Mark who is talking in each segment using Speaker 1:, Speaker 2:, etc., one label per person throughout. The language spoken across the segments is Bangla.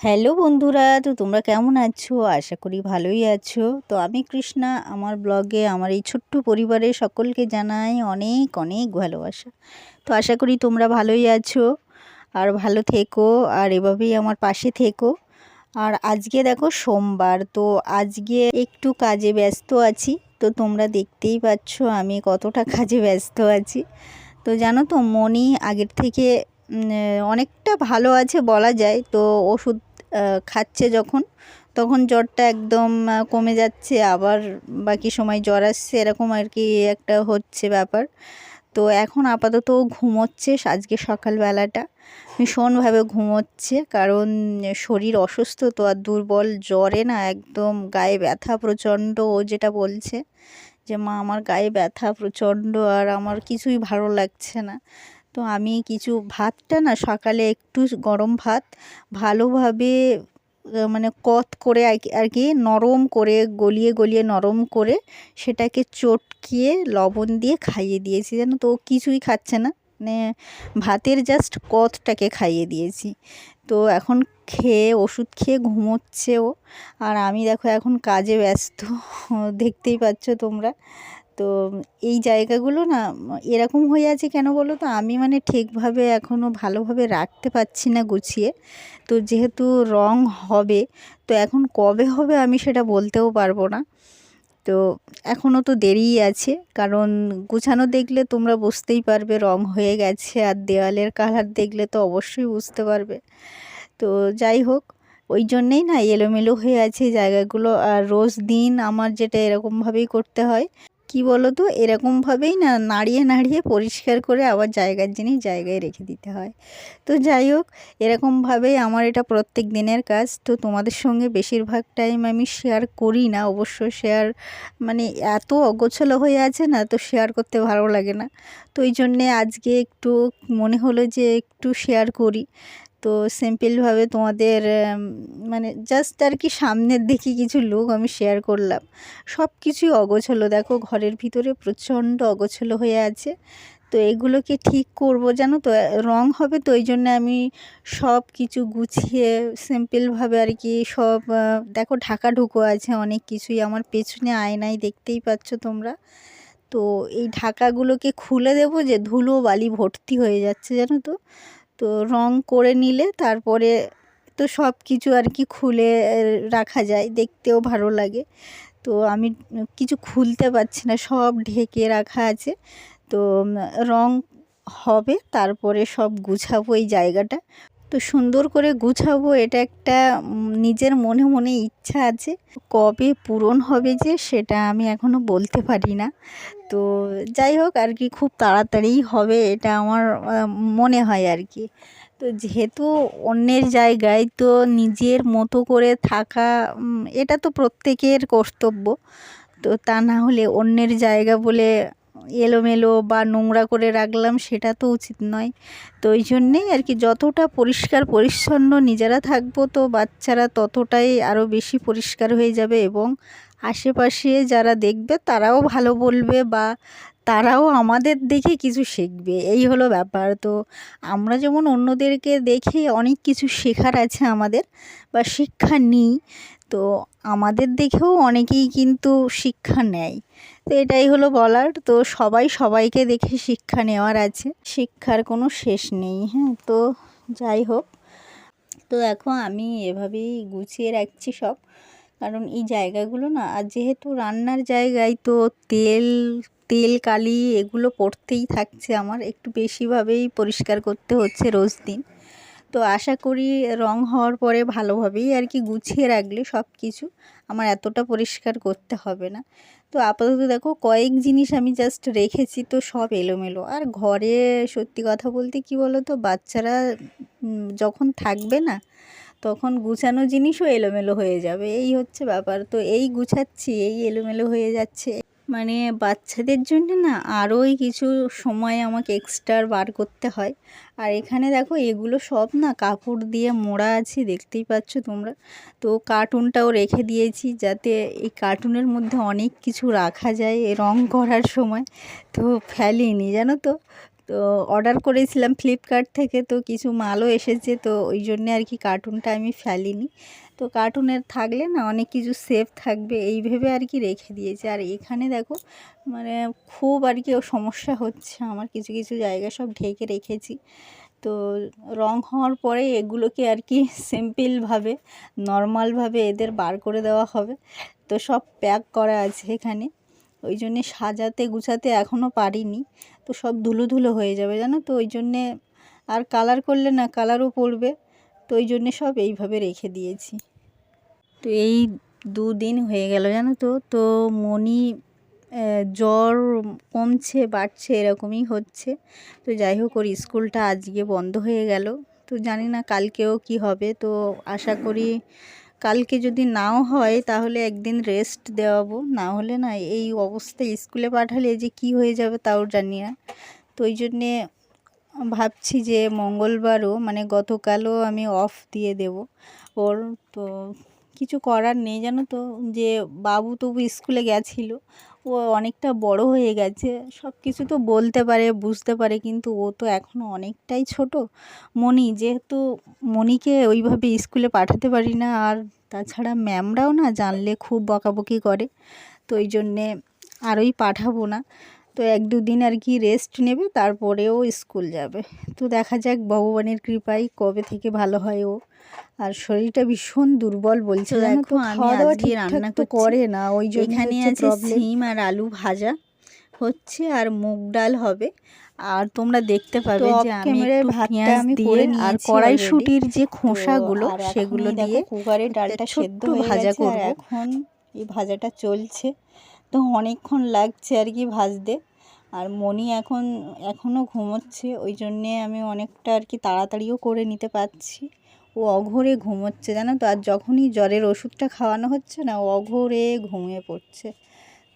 Speaker 1: হ্যালো বন্ধুরা, তো তোমরা কেমন আছো? আশা করি ভালোই আছো। তো আমি কৃষ্ণা, আমার ব্লগে আমার এই ছোট্ট পরিবারে সকলকে জানাই অনেক অনেক ভালোবাসা। তো আশা করি তোমরা ভালোই আছো আর ভালো থেকো আর এভাবেই আমার পাশে থেকো। আর আজকে দেখো সোমবার, তো আজকে একটু কাজে ব্যস্ত আছি। তো তোমরা দেখতেই পাচ্ছ আমি কতটা কাজে ব্যস্ত আছি। তো জানো তো মনি আগের থেকে অনেকটা ভালো আছে বলা যায়। তো ওষুধ খাচ্ছে যখন, তখন জ্বরটা একদম কমে যাচ্ছে, আবার বাকি সময় জ্বর আসছে, এরকম আর কি একটা হচ্ছে ব্যাপার। তো এখন আপাতত ঘুমোচ্ছে আজকে সকালবেলাটা। ভীষণভাবে ঘুমোচ্ছে, কারণ শরীর অসুস্থ তো আর দুর্বল, জ্বরে না একদম গায়ে ব্যথা প্রচণ্ড, ও যেটা বলছে যে, মা, আমার গায়ে ব্যথা প্রচণ্ড আর আমার কিছুই ভালো লাগছে না। তো আমি কিছু ভাতটা না সকালে একটু গরম ভাত ভালোভাবে মানে কত করে আর কি নরম করে, গলিয়ে গলিয়ে নরম করে সেটাকে চটকিয়ে লবণ দিয়ে খাইয়ে দিয়েছি। জানো তো কিছুই খাচ্ছে না মানে ভাতের জাস্ট কতটাকে খাইয়ে দিয়েছি। তো এখন খেয়ে, ওষুধ খেয়ে ঘুমোচ্ছে ও। আর আমি দেখো এখন কাজে ব্যস্ত, দেখতেই পাচ্ছ তোমরা। তো এই জায়গাগুলো না এরকম হয়ে আছে কেন বলো তো? আমি মানে ঠিকভাবে এখনও ভালোভাবে রাখতে পারছি না গুছিয়ে। তো যেহেতু রং হবে, তো এখন কবে হবে আমি সেটা বলতেও পারব না। তো এখনও তো দেরিই আছে, কারণ গুছানো দেখলে তোমরা বুঝতেই পারবে রং হয়ে গেছে আর দেওয়ালের কালার দেখলে তো অবশ্যই বুঝতে পারবে। তো যাই হোক, ওই জন্যেই না এলোমেলো হয়ে আছে জায়গাগুলো। আর রোজ দিন আমার যেটা এরকমভাবেই করতে হয়। কি বলো তো এরকমভাবেই না নাড়িয়ে নাড়িয়ে পরিষ্কার করে আবার জায়গার জিনিস জায়গায় রেখে দিতে হয়। তো যাই হোক এরকমভাবেই আমার এটা প্রত্যেক দিনের কাজ। তো তোমাদের সঙ্গে বেশিরভাগ টাইম আমি শেয়ার করি না, অবশ্য শেয়ার মানে এত অগোছলো হয়ে আছে না, তো শেয়ার করতে ভালো লাগে না। তো ওই জন্যে আজকে একটু মনে হলো যে একটু শেয়ার করি। তো সিম্পলভাবে তোমাদের মানে জাস্ট আর কি সামনের দেখি কিছু লুক আমি শেয়ার করলাম। সব কিছুই অগোছলো। দেখো ঘরের ভিতরে প্রচণ্ড অগোছলো হয়ে আছে। তো এগুলোকে ঠিক করব জানো তো? রং হবে তো ওই জন্য আমি সব কিছু গুছিয়ে সিম্পলভাবে আর কি সব দেখো ঢাকা ঢুকো আছে অনেক কিছুই। আমার পেছনে আয়নায় দেখতেই পাচ্ছ তোমরা। তো এই ঢাকাগুলোকে খুলে দেবো যে ধুলো বালি ভর্তি হয়ে যাচ্ছে জানো তো? তো রং করে নিলে তারপরে তো সব কিছু আর কি খুলে রাখা যায়। দেখতেও ভালো লাগে। তো আমি কিছু খুলতে পারছি না, সব ঢেকে রাখা আছে। তো রং হবে, তারপরে সব গুছাবো এই জায়গাটা। তো সুন্দর করে গুছাবো, এটা একটা নিজের মনে মনে ইচ্ছা আছে। কবে পূরণ হবে যে সেটা আমি এখনও বলতে পারি না। তো যাই হোক, আর কি খুব তাড়াতাড়িই হবে এটা আমার মনে হয় আর কি। তো যেহেতু অন্যের জায়গায় তো নিজের মতো করে থাকা এটা তো প্রত্যেকের কর্তব্য। তো তা না হলে অন্যের জায়গা বলে এলোমেলো বা নোংরা করে রাখলাম, সেটা তো উচিত নয়। তো ওই জন্যেই আর কি যতটা পরিষ্কার পরিচ্ছন্ন নিজেরা থাকব তো বাচ্চারা ততটাই আরও বেশি পরিষ্কার হয়ে যাবে এবং আশেপাশে যারা দেখবে তারাও ভালো বলবে বা তারাও আমাদের দেখে কিছু শিখবে। এই হলো ব্যাপার। তো আমরা যেমন অন্যদেরকে দেখে অনেক কিছু শেখার আছে আমাদের বা শিক্ষা নিই, তো আমাদের দেখেও অনেকেই কিন্তু শিক্ষা নেয়। তো এটাই হলো বলার। তো সবাই সবাইকে দেখে শিক্ষা নেওয়ার আছে। শিক্ষার কোনো শেষ নেই হ্যাঁ? তো যাই হোক। তো এখন আমি এভাবেই গুছিয়ে রাখছি সব। কারণ এই জায়গাগুলো না, আর যেহেতু রান্নার জায়গায় তো তেল তেল, কালি এগুলো পড়তেই থাকছে আমার। একটু বেশিভাবেই পরিষ্কার করতে হচ্ছে রোজ দিন। তো আশা করি রং হওয়ার পরে ভালোভাবেই আর কি গুছিয়ে রাখলে সব কিছু আমার এতটা পরিষ্কার করতে হবে না। তো আপাতত দেখো কয়েক জিনিস আমি জাস্ট রেখেছি তো সব এলোমেলো। আর ঘরে সত্যি কথা বলতে কি বলো তো বাচ্চারা যখন থাকবে না, তখন গুছানো জিনিসও এলোমেলো হয়ে যাবে। এই হচ্ছে ব্যাপার। তো এই গুছাচ্ছি, এই এলোমেলো হয়ে যাচ্ছে। মানে বাচ্চাদের জন্য না আরোই কিছু সময় আমাকে এক্সট্রা বার করতে হয়। আর এখানে দেখো এগুলো সব না কাপড় দিয়ে মোড়া আছে, দেখতেই পাচ্ছ তোমরা। তো কার্টুনটাও রেখে দিয়েছি যাতে এই কার্টুনের মধ্যে অনেক কিছু রাখা যায় রং করার সময়। তো ফেলিনি, জানো তো? তো অর্ডার করেছিলাম ফ্লিপকার্ট থেকে, তো কিছু মালও এসেছে, তো ওই জন্যে আর কি কার্টুনটা আমি ফেলিনি। তো কার্টুনের থাকলে না অনেক কিছু সেফ থাকবে, এই ভেবে আর কি রেখে দিয়েছে। আর এখানে দেখো মানে খুব আর কি সমস্যা হচ্ছে, আমার কিছু কিছু জায়গা সব ঢেকে রেখেছি। তো রং হওয়ার পরে এগুলোকে আর কি সিম্পলভাবে নর্মালভাবে এদের বার করে দেওয়া হবে। তো সব প্যাক করা আছে এখানে। ওই জন্যে সাজাতে গুছাতে এখনও পারিনি। তো সব ধুলো ধুলো হয়ে যাবে, জানো তো? ওই জন্যে আর কালার করলে না কালারও পড়বে। তো ওই জন্যে সব এইভাবে রেখে দিয়েছি। তো এই দুদিন হয়ে গেল, জানো তো? তো মনি জ্বর কমছে, বাড়ছে, এরকমই হচ্ছে। তো যাই হোক, ওর স্কুলটা আজকে বন্ধ হয়ে গেল। তো জানি না কালকেও কি হবে। তো আশা করি কালকে যদি নাও হয়, তাহলে একদিন রেস্ট দেওয়াবো। না হলে না, এই অবস্থায় স্কুলে পাঠালে যে কি হয়ে যাবে তাও জানি না। তো ওই জন্যে ভাবছি যে মঙ্গলবারও মানে গতকালও আমি অফ দিয়ে দেব। ওর তো কিছু করার নেই, জানো তো? যে বাবু তবু স্কুলে গেছিল, ও অনেকটা বড় হয়ে গেছে সব কিছু তো বলতে পারে, বুঝতে পারে, কিন্তু ও তো এখনও অনেকটাই ছোট। মনি যেহেতু মনিকে ওইভাবে স্কুলে পাঠাতে পারি না, আর তাছাড়া ম্যামরাও না জানলে খুব বকাবকি করে, তো ওই জন্যে আরই পাঠাবো না। তো এক দুদিন আর কি রেস্ট নেবে তারপরেও স্কুল যাবে। তো দেখা যাক ভগবানের কৃপায় কবে থেকে ভালো হয় ও। আর শরীরটা ভীষণ দুর্বল বলছে
Speaker 2: দেখো আমি আজকে রান্না
Speaker 1: তো করে না ওই জন্য
Speaker 2: এখানে আছে
Speaker 1: সিম আর আলু ভাজা হচ্ছে আর মুগ ডাল হবে। আর তোমরা দেখতে পাবে যে আমি
Speaker 2: ভাতটা আমি করে
Speaker 1: আর কড়াইশুটির যে খোসাগুলো সেগুলো দিয়ে
Speaker 2: কুকারে ডালটা সেদ্ধ
Speaker 1: ভাজা করব।
Speaker 2: এখন এই ভাজাটা চলছে। তো অনেকক্ষণ লাগছে আর কি ভাজতে। আর মনি এখন এখনও ঘুমোচ্ছে, ওই জন্যে আমি অনেকটা আর কি তাড়াতাড়িও করে নিতে পারছি। ও অঘরে ঘুমোচ্ছে, জানো তো? আর যখনই জ্বরের ওষুধটা খাওয়ানো হচ্ছে না অঘোরে ঘুমিয়ে পড়ছে।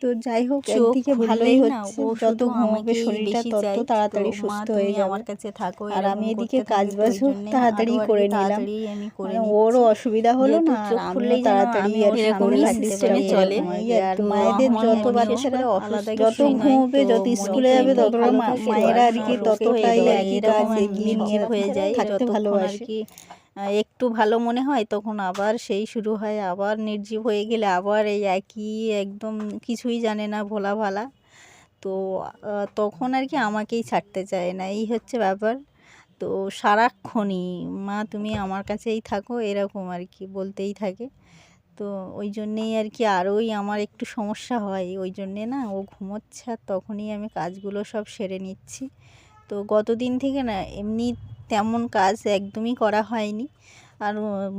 Speaker 2: তো যাই হোক একদিকে ভালোই হচ্ছে যত ঘুমাবে শরীরটা তত তাড়াতাড়ি সুস্থ হয়ে যাবে।
Speaker 1: আমার কাছে থাকো
Speaker 2: আর আমি এদিকে কাজ বাজও তাড়াতাড়ি করে নিলাম। মানে ওরও অসুবিধা হলো না আমিও তাড়াতাড়ি আর সামনে
Speaker 1: এ চলে।
Speaker 2: আর মায়েদের যত বাচ্চারা যত। ঘুমোবে যত স্কুলে যাবে
Speaker 1: থাকে,
Speaker 2: মায়েরা আর কি ততটাই। আর কি কাজ এগিয়ে নিয়ে
Speaker 1: হয়ে যায়।
Speaker 2: থাকতে ভালোবাসে।
Speaker 1: একটু ভালো মনে হয়, তখন আবার সেই শুরু হয়, আবার নির্জীব হয়ে গেলে আবার এই একই একদম কিছুই জানে না ভোলা ভালা। তো তখন আর কি আমাকেই ছাড়তে চায় না, এই হচ্ছে ব্যাপার। তো সারাক্ষণই, মা, তুমি আমার কাছেই থাকো এরকম আর কি বলতেই থাকে। তো ওই জন্যেই আর কি আরোই আমার একটু সমস্যা হয়, ওই জন্যে না ও ঘুমোচ্ছে আর তখনই আমি কাজগুলো সব সেরে নিচ্ছি। তো গতদিন থেকে না, এমনি তেমন কাজ একদমই করা হয়নি। আর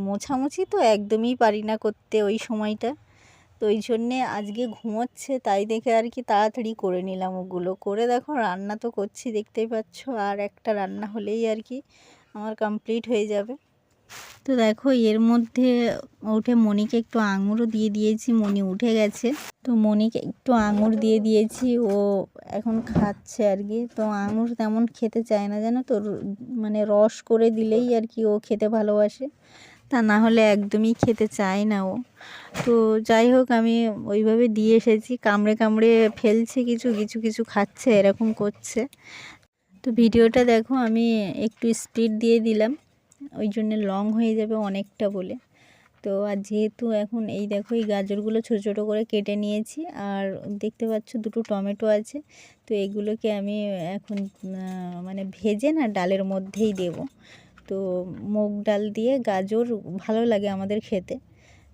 Speaker 1: মোছামুছি তো একদমই পারি না করতে ওই সময়টা। তো ওই জন্যে আজকে ঘুমোচ্ছে, তাই দেখে আর কি তাড়াতাড়ি করে নিলাম ওগুলো। করে দেখো, রান্না তো করছি, দেখতেই পাচ্ছ। আর একটা রান্না হলেই আর কি আমার কমপ্লিট হয়ে যাবে। তো দেখো, এর মধ্যে উঠে মনিকে একটু আঙুরও দিয়ে দিয়েছি মনি উঠে গেছে। তো মনিকে একটু আঙুর দিয়ে দিয়েছি, ও এখন খাচ্ছে আর কি। তো আঙুর তেমন খেতে চায় না, জানো তো? মানে রস করে দিলেই আর কি ও খেতে ভালোবাসে। তা না হলে একদমই খেতে চায় না ও। তো যাই হোক, আমি ওইভাবে দিয়ে এসেছি। কামড়ে কামড়ে ফেলছে কিছু কিছু কিছু খাচ্ছে, এরকম করছে। তো ভিডিওটা দেখো, আমি একটু স্পিড দিয়ে দিলাম। ওই জন্য লং হয়ে যাবে অনেকটা বলে। তো আর যেহেতু এখন এই দেখো, এই গাজরগুলো ছোটো ছোটো করে কেটে নিয়েছি, আর দেখতে পাচ্ছ দুটো টমেটো আছে, তো এগুলোকে আমি এখন মানে ভেজে না ডালের মধ্যেই দেব। তো মুগ ডাল দিয়ে গাজর ভালো লাগে আমাদের খেতে।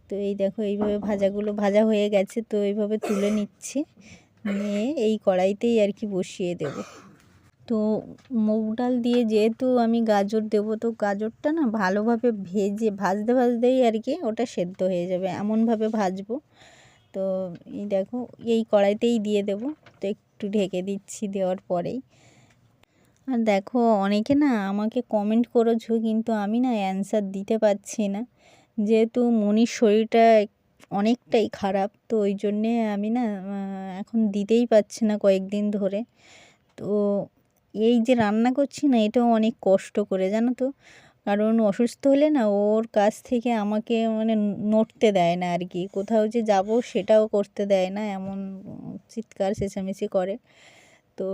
Speaker 1: তো এই দেখো, এইভাবে ভাজাগুলো, ভাজা হয়ে গেছে, তো এইভাবে তুলে নিচ্ছি, নিয়ে এই কড়াইতেই আর কি বসিয়ে দেব। তো মুগ ডাল দিয়ে যেহেতু আমি গাজর দেবো, তো গাজরটা না ভালোভাবে ভেজে, ভাজতে ভাজতেই আর কি ওটা সেদ্ধ হয়ে যাবে, এমনভাবে ভাজবো। তো এই দেখো, এই কড়াইতেই দিয়ে দেবো, তো একটু ঢেকে দিচ্ছি দেওয়ার পরেই। আর দেখো, অনেকে না আমাকে কমেন্ট করেছ, কিন্তু আমি না অ্যান্সার দিতে পারছি না। যেহেতু মনির শরীরটা অনেকটাই খারাপ, তো ওই জন্যে আমি না এখন দিতেই পারছি না কয়েকদিন ধরে। তো এই যে রান্না করছি না, এটাও অনেক কষ্ট করে, জানো তো। কারণ অসুস্থ হলে না, ওর কাছ থেকে আমাকে মানে নড়তে দেয় না আর কি। কোথাও যে যাব সেটাও করতে দেয় না, এমন চিৎকার, চেঁচামেচি করে। তো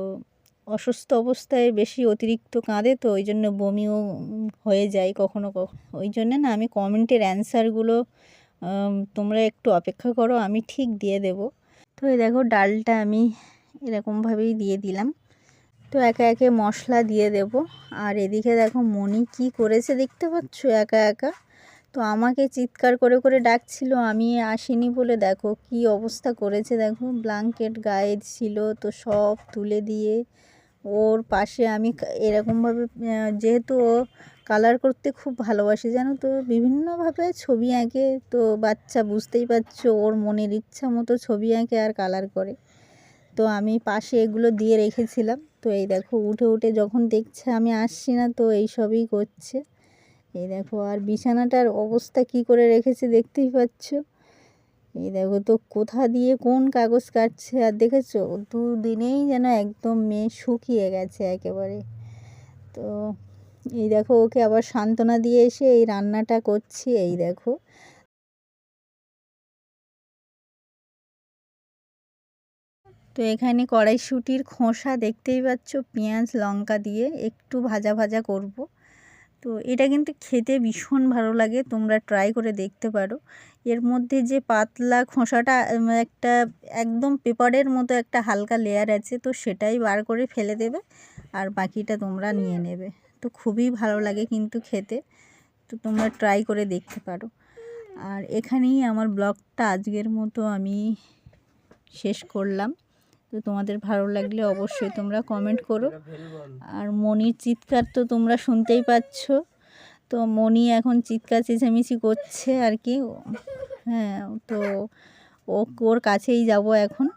Speaker 1: অসুস্থ অবস্থায় বেশি অতিরিক্ত কাঁদে তো, ওই জন্য বমিও হয়ে যায় কখনো কখনো ওই জন্যে না আমি কমেন্টের অ্যান্সারগুলো তোমরা একটু অপেক্ষা করো, আমি ঠিক দিয়ে দেব। তো এই দেখো, ডালটা আমি এরকমভাবেই দিয়ে দিলাম। তো একা একে মশলা দিয়ে দেব। আর এদিকে দেখো মনি কি করেছে দেখতে পাচ্ছ একা একা? তো আমাকে চিৎকার করে করে ডাকছিল, আমি আসিনি বলে দেখো কি অবস্থা করেছে দেখো। ব্ল্যাঙ্কেট গায়ে ছিল তো সব তুলে দিয়ে ওর পাশে আমি এরকমভাবে যেহেতু ও কালার করতে খুব ভালোবাসে, জানো তো, বিভিন্নভাবে ছবি আঁকে তো বাচ্চা বুঝতেই পারছ ওর মনের ইচ্ছা মতো ছবি আঁকে আর কালার করে। তো আমি পাশে এগুলো দিয়ে রেখেছিলাম। তো এই দেখো উঠে উঠে যখন দেখছে আমি আসছি না, তো এই সবই করছে। এই দেখো, আর বিছানাটার অবস্থা কি করে রেখেছে দেখতেই পাচ্ছ? এই দেখো, তো কোথা দিয়ে কোন কাগজ কাটছে? আর দেখেছ, দুদিনেই যেন একদম মেয়ে শুকিয়ে গেছে একেবারে। তো এই দেখো, ওকে আবার সান্ত্বনা দিয়ে এসে এই রান্নাটা করছি, এই দেখো। তো এখানে কড়াইশুঁটির খোসা দেখতেই পাচ্ছ, পেঁয়াজ, লঙ্কা দিয়ে একটু ভাজা ভাজা করব। তো এটা কিন্তু খেতে ভীষণ ভালো লাগে, তোমরা ট্রাই করে দেখতে পারো। এর মধ্যে যে পাতলা খোসাটা একটা একদম পেপারের মতো একটা হালকা লেয়ার আছে, তো সেটাই বার করে ফেলে দেবে আর বাকিটা তোমরা নিয়ে নেবে। তো খুবই ভালো লাগে কিন্তু খেতে, তো তোমরা ট্রাই করে দেখতে পারো। আর এখানেই আমার ব্লগটা আজকের মতো আমি শেষ করলাম। তো তোমাদের ভালো লাগলে অবশ্যই তোমরা কমেন্ট করো। আর মনির চিৎকার তো তোমরা শুনতেই পাচ্ছ। তো মনি এখন চিৎকার চেঁচামেচি করছে আর কি। হ্যাঁ তো ও ওর কাছেই যাব এখন।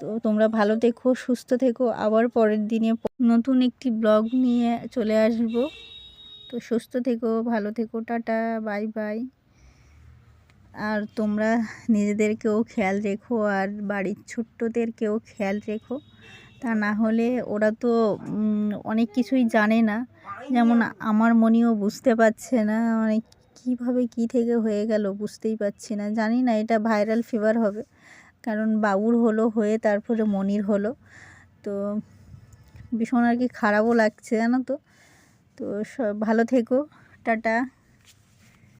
Speaker 1: তো তোমরা ভালো থেকো সুস্থ থেকো। আবার পরের দিনে নতুন একটি ব্লগ নিয়ে চলে আসব। তো সুস্থ থেকো ভালো থেকো টাটা বাই বাই আর তোমরা নিজেদেরকেও খেয়াল রেখো আর বাড়ির ছোট্টদেরকেও খেয়াল রেখো। তা না হলে ওরা তো অনেক কিছুই জানে না। যেমন আমার মনেও বুঝতে পারছে না মানে কীভাবে কী থেকে হয়ে গেল বুঝতেই পারছি না। জানি না, এটা ভাইরাল ফিভার হবে। কারণ বাবুর হলো হয়ে তারপরে মনির হলো। তো ভীষণ আর কি খারাপও লাগছে, জানো তো? তো সব ভালো থেকো, টাটা।